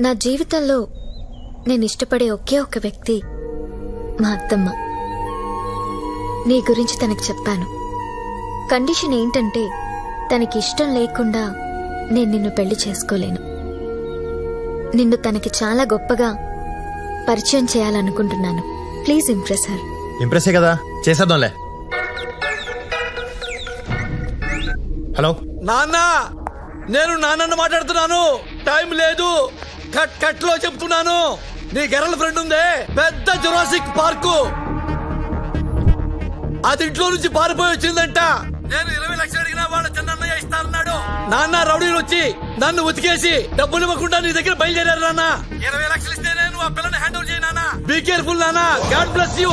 నా జీవితంలో నేను ఇష్టపడే ఒకే ఒక వ్యక్తి మా అత్తమ్మ. నీ గురించి తనకి చెప్పాను. కండిషన్ ఏంటంటే తనకి ఇష్టం లేకుండా నేను నిన్ను పెళ్ళి చేసుకోలేను. నిన్ను తనకి చాలా గొప్పగా పరిచయం చేయాలనుకుంటున్నాను. Please impress her. ఇంప్రెస్సే కదా? చేసేద్దాంలే. హలో? నాన్న! నేను నాన్నను మాట్లాడుతున్నాను. టైం లేదు. కట్ కట్లో చెప్తున్నాను. నీ గెరల్ ఫ్రెండ్ ఉందే. పెద్ద జురాసిక్ పార్కు అది ఇంట్లో నుంచి పారిపోయి వచ్చిందంట. నేను ఇరవై లక్షలు అడిగినా వాళ్ళ చిన్నయ్య ఇస్తానన్నాడు. నాన్న రౌడీలు వచ్చి నన్ను ఉతికేసి డబ్బులు ఇవ్వకుండా నీ దగ్గర బయలుదేరారు నాన్న. ఇరవై లక్షలు ఇస్తే నేను ఆ పిల్లని హ్యాండిల్ చేయనా బీ కేర్ఫుల్ నాన్న. గాడ్ బ్లెస్ యూ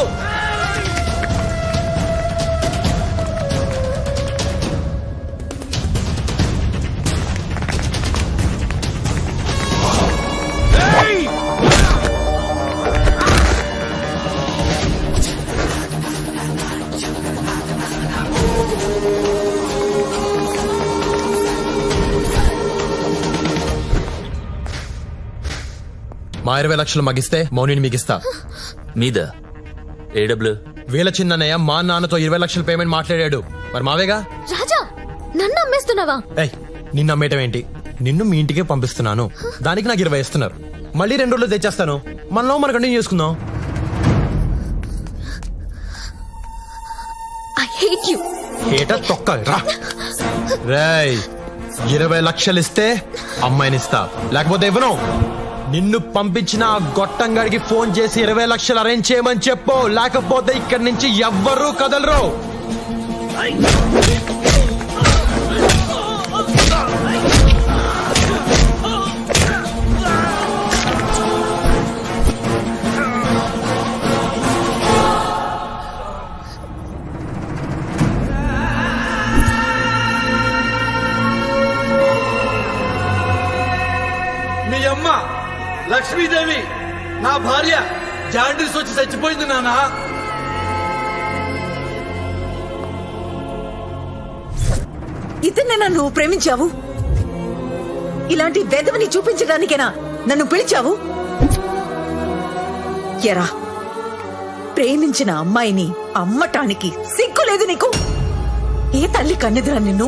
మా ఇరవై లక్షలు మగిస్తే మౌనిని మీకు ఇస్తా మీద ఏడబ్ల్యూ వీళ్ళ చిన్నయ్య మా నాన్నతో ఇరవై లక్షల పేమెంట్ మాట్లాడాడు. మరి మావేగా? రాజా నన్ను అమ్మేస్తున్నావా? ఏయ్ నిన్ను అమ్మేయటం ఏంటి? నిన్ను మీ ఇంటికే పంపిస్తున్నాను. దానికి నాకు ఇరవై ఇస్తున్నారు మళ్ళీ రెండు రోజులు తెచ్చేస్తాను. మనలో మన కంటిన్యూ చేసుకుందాం. ఐ హేట్ యు ఏటా తొక్క రా. రేయ్ ఇరవై లక్షలు ఇస్తే అమ్మాయిని ఇస్తా లేకపోతే ఇవ్వను. నిన్ను పంపించిన ఆ గొట్టంగాడికి ఫోన్ చేసి ఇరవై లక్షలు అరేంజ్ చేయమని చెప్పు. లేకపోతే ఇక్కడి నుంచి ఎవ్వరూ కదలరు. నా భార్య జాండీస్ వచ్చి చచ్చిపోయింది నానా ఇతన్నేనా నువ్వు ప్రేమించావు? ఇలాంటి వెధవని చూపించడానికేనా నన్ను పిలిచావు? ఎరా ప్రేమించిన అమ్మాయిని అమ్మటానికి సిగ్గు లేదు నీకు? ఏ తల్లి కన్నెదురా నిన్ను?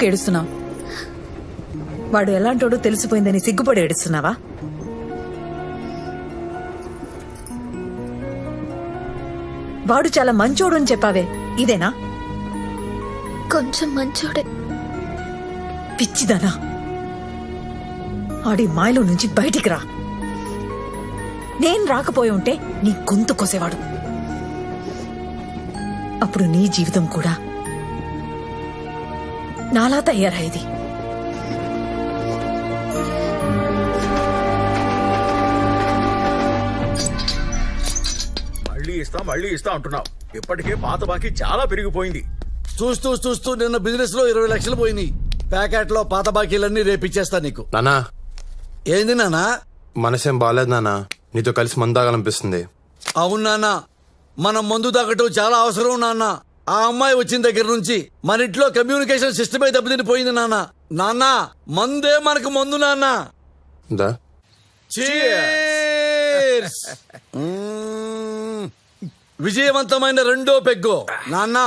ఎందుకు ఏడుస్తున్నావు? వాడు ఎలాంటోడో తెలిసిపోయిందని సిగ్గుపడి ఏడుస్తున్నావా? వాడు చాలా మంచోడు అని చెప్పావే. ఇదేనా? కొంచెం మంచోడే. పిచ్చిదానా. ఆడి మాయలో నుంచి బయటికి రా. నేను రాకపోయి ఉంటే నీ గొంతు కోసేవాడు. అప్పుడు నీ జీవితం కూడా నాలా తయారయ్యేది మళ్ళీ ఇస్తా మళ్ళీ ఇస్తా అంటున్నావు. ఇప్పటికే పాత బాకీ చాలా పెరిగిపోయింది. చూస్తూ చూస్తూ నిన్న బిజినెస్లో ఇరవై లక్షలు పోయినాయి. ప్యాకెట్లో పాత బాకీలన్నీ రేపిచ్చేస్తా నీకు. నానా? ఏంది నానా? మనసేం బాగాలేదు నానా. నీతో కలిసి మందాగాలనిపిస్తుంది అవును నాన్న మనం మందు తాగటం చాలా అవసరం నాన్న. ఆ అమ్మాయి వచ్చిన దగ్గర నుంచి మన ఇంట్లో కమ్యూనికేషన్ సిస్టమే దెబ్బతినిపోయింది నాన్న. నాన్న మందే మనకు మందు నాన్న. దా. Cheers! మ్మ్. విజయవంతమైన రెండో పెగ్గు. నాన్న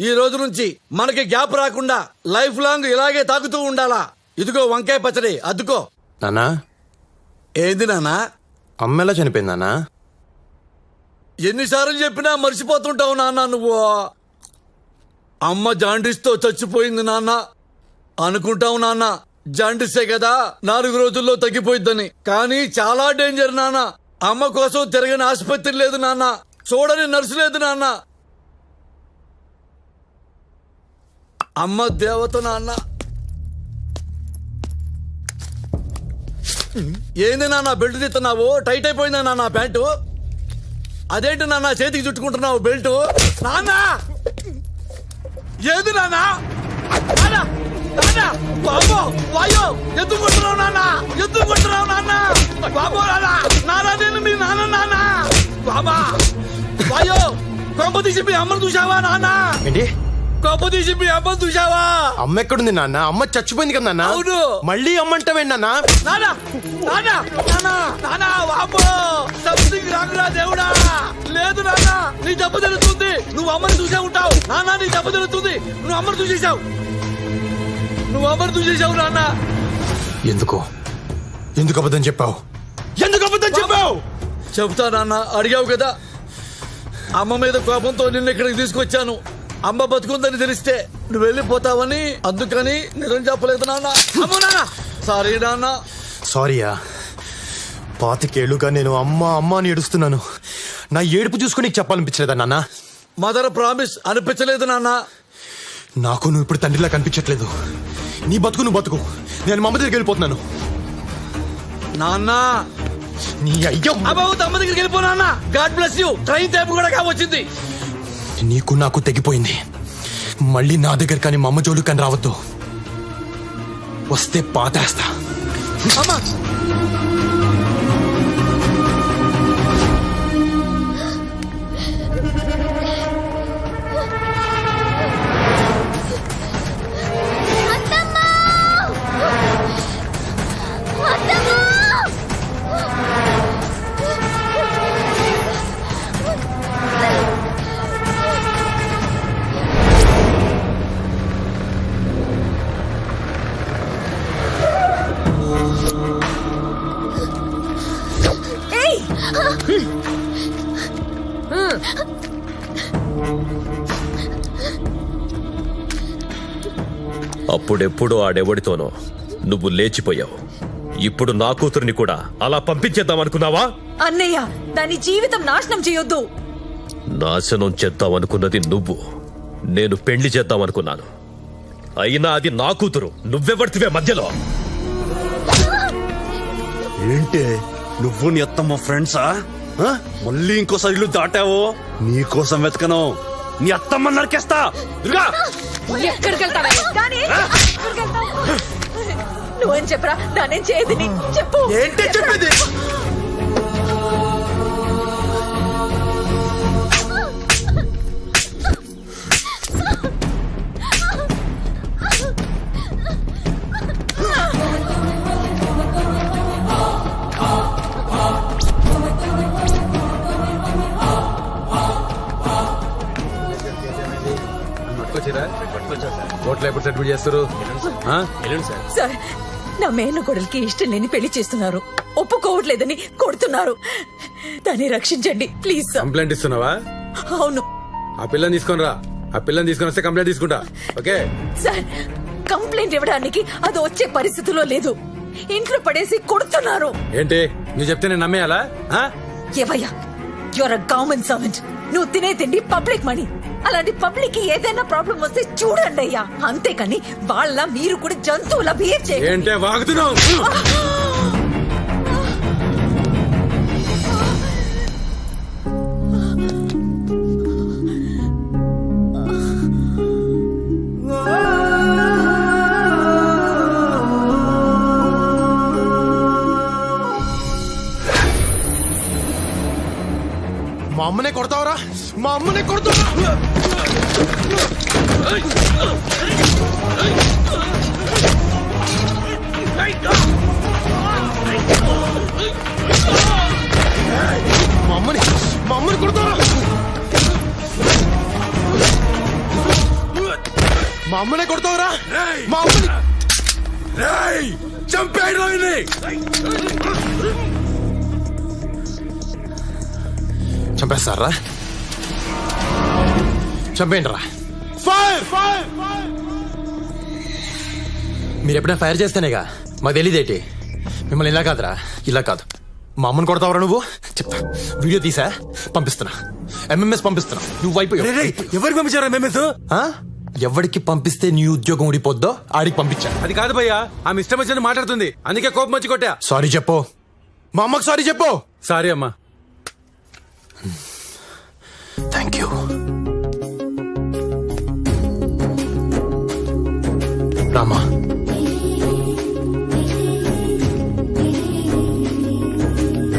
ఈ రోజు నుంచి మనకి గ్యాప్ రాకుండా లైఫ్ లాంగ్ ఇలాగే తాగుతూ ఉండాలా. ఇదిగో వంకాయ పచ్చడి అద్దుకో. నానా ఏంది నాన్నా? అమ్మ ఎలా చనిపోయింది నానా ఎన్నిసార్లు చెప్పినా మర్చిపోతుంటావు నాన్న నువ్వు. అమ్మ జాండీస్తో చచ్చిపోయింది నాన్న. అనుకుంటావు నాన్న జాండీసే కదా నాలుగు రోజుల్లో తగ్గిపోయిద్దని. కానీ చాలా డేంజర్ నాన్న. అమ్మ కోసం తిరగని ఆసుపత్రి లేదు నాన్న. చూడని నర్సు లేదు నాన్న. అమ్మ దేవత నాన్న. ఏంది నాన్న బెల్ట్ తీస్తున్నావు? టైట్ అయిపోయిందా నాన్న ప్యాంటు? అదేంటి నాన్న చేతికి చుట్టుకుంటున్నావు బెల్ట్? నాన్న! ఏది నాన్న నాన్న! నాన్న! బాబో వాయో ఎద్దు కొట్టున్నావు నాన్న ఎద్దు కొట్టున్నావు నాన్న బాబో నాన్న నాన్న నేను మీ నాన్న నాన్న బాబా వాయో కొంప తీసి మీ అమ్మను చూసావా నాన్న ఏంటి కొంప తీసి మీ అమ్మను చూసావా అమ్మ ఎక్కడుంది నాన్న? అమ్మ చచ్చిపోయింది కదా నాన్న? అవును. మళ్ళీ అమ్మ అంటావేంటి నాన్న నాన్న వామ్మో. సంథింగ్ రాకురా దేవుడా. లేదు నాన్న నీ దెబ్బ తెలుస్తుంది నువ్వు అమ్మని చూసే ఉంటావు. నాన్న నీ దెబ్బ తెలుస్తుంది నువ్వు అమ్మని చూసేశావు. నువ్వు అమ్మని చూసేశావు నాన్న. ఎందుకు? ఎందుకు అబద్ధం చెప్పావు? ఎందుకు అబద్ధం చెప్పావు? చెబుతా నాన్న అడిగావు కదా. అమ్మ మీద కోపంతో నిన్ను ఇక్కడికి తీసుకొచ్చాను. అమ్మ బతుకుందని తెలిస్తే నువ్వు వెళ్ళిపోతావని అందుకని నిజం చెప్పలేదు నాన్న. అమ్మో నాన్న! సారీ నాన్న. సారీయా పాతికేళ్ళుగా నేను అమ్మ అమ్మ అని ఏడుస్తున్నాను. నా ఏడుపు చూసుకుని నీకు చెప్పాలనిపించలేదా నాన్న? మదర్ ప్రామిస్ అనిపించలేదు నాన్న. నాకు నువ్వు ఇప్పుడు తండ్రిలా కనిపించట్లేదు. నీ బతుకు నువ్వు బతుకు. నేను మా అమ్మ దగ్గరికి వెళ్ళిపోతున్నాను. నాన్న! నీ అయ్యో! అబాబు తమ్మ దగ్గరికి వెళ్ళిపో నాన్న. God bless you train time కూడా కావచ్చింది. నీకు నాకు తెగిపోయింది. మళ్ళీ నా దగ్గర కానీ మా అమ్మ జోలు కానీ రావద్దు. వస్తే పాతేస్తా. అప్పుడెప్పుడు ఆడెవడితోనో నువ్వు లేచిపోయావు. ఇప్పుడు నా కూతురిని కూడా అలా పంపించేద్దాం అనుకున్నావా? అన్నయ్య దాని జీవితం నాశనం చేయొద్దు. నాశనం చేద్దామనుకున్నది నువ్వు. నేను పెళ్ళి చేద్దామనుకున్నాను అయినా అది నా కూతురు నువ్వెవడితివే మధ్యలో? ఏంటే? నువ్వు నీ అత్తమ్మ ఫ్రెండ్సా? మళ్ళీ ఇంకోసారి ఇల్లు దాటావో? నీ కోసం వెతకను. నీ అత్తమ్మ నరికేస్తా. దుర్గా ఎక్కడికి వెళ్తావా? నువ్వేం చెప్పరా? దానేం చేయదని చెప్పు. ఏంటి చెప్పేది? చేస్తారు? సార్ నా మేనగోడలకి ఇష్టం లేని పెళ్ళి చేస్తున్నారు. ఒప్పుకోవట్లేదని కొడుతున్నారు. దాన్ని రక్షించండి ప్లీజ్ సార్. కంప్లైంట్ ఇస్తున్నావా? అవును. ఆ పిల్లని తీసుకొని రా ఆ పిల్లని తీసుకొని వస్తే కంప్లైంట్ తీసుకుంటా. ఓకే? సార్ కంప్లైంట్ ఇవ్వడానికి అది వచ్చే పరిస్థితిలో లేదు. ఇంట్లో పడేసి కొడుతున్నారు. ఏంటి? నువ్వు చెప్తే నేను నమ్మేయాలా? ఏవయ్యా యువర్ అ గవర్నమెంట్ సర్వెంట్ నువ్వు తినే తిండి పబ్లిక్ మనీ అలాంటి పబ్లిక్కి ఏదైనా ప్రాబ్లం వస్తే చూడండి అయ్యా. అంతేకాని వాళ్ళ మీరు కూడా జంతువుల బిహేవ్ చేయండి. ఏంటే వాగుతున్నావు? మా అమ్మనే కొడతావరా? మా అమ్మనే కొడతావరా? మా అమ్మని మా అమ్మని కొడతావరా? మా అమ్మనే కొడతావరా మా అమ్మని చంపేయడం చంపేస్తారా? చంపేయండి రా ఫైర్ ఫైర్ మీరు ఎప్పుడైనా ఫైర్ చేస్తేనేగా మాకు తెలియదేటి మిమ్మల్ని ఇలా కాదురా ఇలా కాదు. మా అమ్మని కొడతావరా నువ్వు? చెప్తా. వీడియో తీసా? పంపిస్తున్నా. ఎంఎంఎస్ పంపిస్తున్నా. నువ్వు అయిపోయావు ఎవరికి పంపించారా ఆ? ఎవడికి పంపిస్తే నీ ఉద్యోగం ఊడిపోద్దో ఆడికి పంపించా. అది కాదు భయ్యా ఆమె ఇష్టం వచ్చినట్టు మాట్లాడుతుంది. అందుకే కోపం వచ్చి కొట్టా. సారీ చెప్పు. మా అమ్మకి సారీ చెప్పు. సారీ అమ్మా. Thank you Rama.